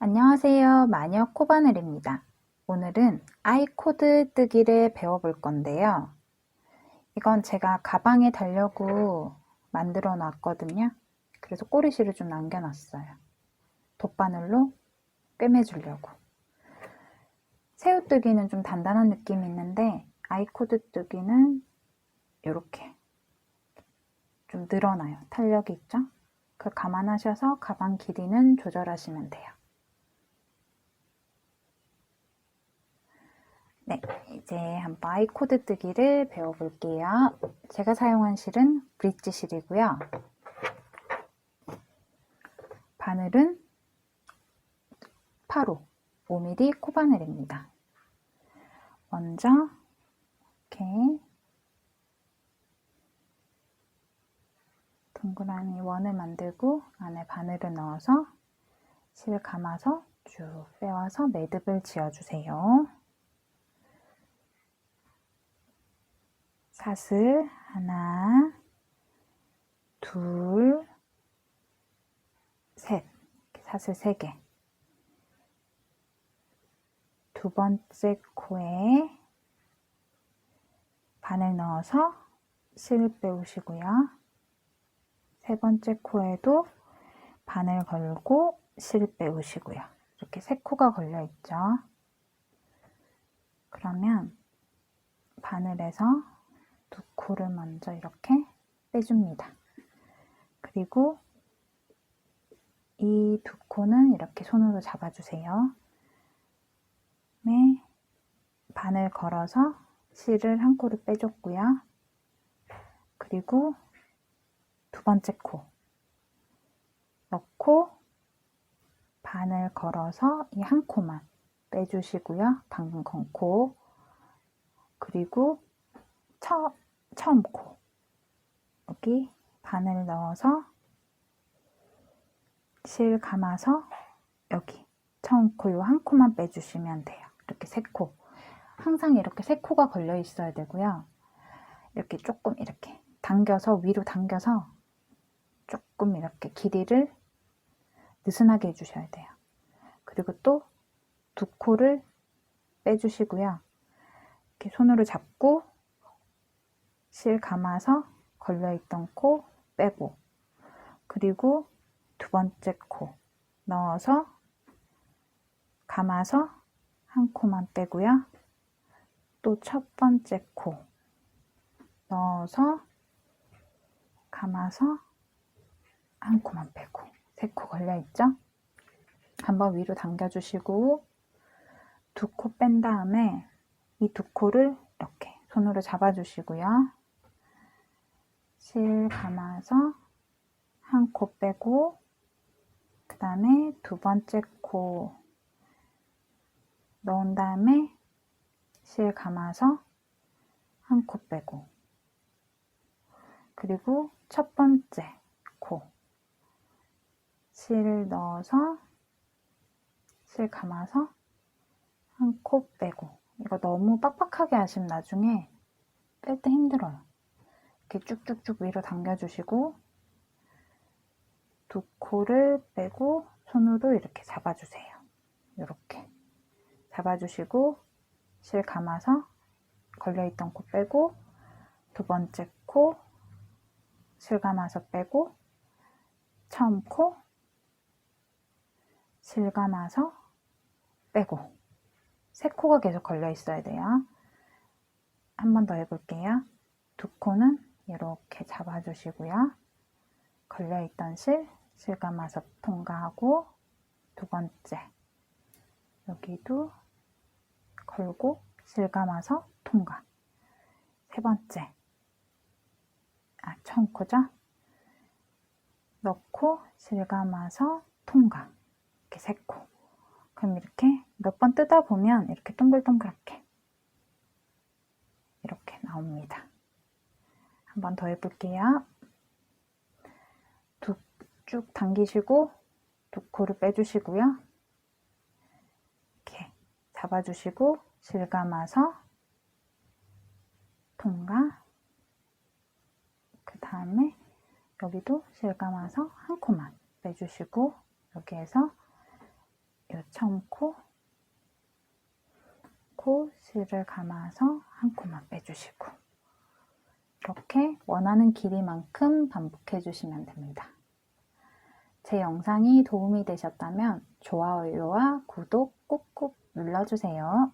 안녕하세요. 마녀 코바늘입니다. 오늘은 아이코드 뜨기를 배워볼 건데요. 이건 제가 가방에 달려고 만들어 놨거든요. 그래서 꼬리실을 좀 남겨놨어요. 돗바늘로 꿰매주려고. 새우뜨기는 좀 단단한 느낌이 있는데 아이코드 뜨기는 이렇게 좀 늘어나요. 탄력이 있죠? 그걸 감안하셔서 가방 길이는 조절하시면 돼요. 네, 이제 한번 아이코드 뜨기를 배워볼게요. 제가 사용한 실은 브릿지 실이고요. 바늘은 8호 5mm 코바늘입니다. 먼저 이렇게 동그라미 원을 만들고 안에 바늘을 넣어서 실 감아서 쭉 빼와서 매듭을 지어주세요. 사슬 하나, 둘, 셋. 사슬 세 개. 두 번째 코에 바늘 넣어서 실 빼오시고요. 세 번째 코에도 바늘 걸고 실 빼오시고요. 이렇게 세 코가 걸려 있죠. 그러면 바늘에서 두 코를 먼저 이렇게 빼줍니다. 그리고 이 두 코는 이렇게 손으로 잡아주세요. 네, 바늘 걸어서 실을 한 코를 빼줬고요. 그리고 두 번째 코 넣고 바늘 걸어서 이 한 코만 빼주시고요. 방금 건 코. 그리고 처, 처음 코 여기 바늘 넣어서 실 감아서 여기 처음 코 요 한 코만 빼주시면 돼요. 이렇게 세 코. 항상 이렇게 세 코가 걸려 있어야 되고요. 이렇게 조금 이렇게 당겨서 위로 당겨서 조금 이렇게 길이를 느슨하게 해주셔야 돼요. 그리고 또 두 코를 빼주시고요. 이렇게 손으로 잡고 실 감아서 걸려있던 코 빼고 그리고 두 번째 코 넣어서 감아서 한 코만 빼고요. 또 첫 번째 코 넣어서 감아서 한 코만 빼고 세 코 걸려있죠? 한번 위로 당겨주시고 두 코 뺀 다음에 이 두 코를 이렇게 손으로 잡아주시고요. 실 감아서 한 코 빼고 그 다음에 두 번째 코 넣은 다음에 실 감아서 한 코 빼고 그리고 첫 번째 코실 넣어서 실 감아서 한 코 빼고 이거 너무 빡빡하게 하시면 나중에 뺄 때 힘들어요. 이렇게 쭉쭉쭉 위로 당겨주시고 두 코를 빼고 손으로 이렇게 잡아주세요. 이렇게 잡아주시고 실 감아서 걸려있던 코 빼고 두 번째 코 실 감아서 빼고 처음 코 실 감아서 빼고 세 코가 계속 걸려 있어야 돼요. 한 번 더 해볼게요. 두 코는 이렇게 잡아주시고요. 걸려있던 실, 실 감아서 통과하고 두 번째 여기도 걸고 실 감아서 통과 세 번째 아 처음 코죠? 넣고 실 감아서 통과 이렇게 세 코. 그럼 이렇게 몇 번 뜯어 보면 이렇게 동글동글하게 이렇게 나옵니다. 한 번 더 해볼게요. 두, 쭉 당기시고 두 코를 빼주시고요. 이렇게 잡아주시고 실 감아서 통과 그 다음에 여기도 실 감아서 한 코만 빼주시고 여기에서 요 처음 코, 코, 실을 감아서 한 코만 빼주시고 이렇게 원하는 길이만큼 반복해 주시면 됩니다. 제 영상이 도움이 되셨다면 좋아요와 구독 꾹꾹 눌러주세요.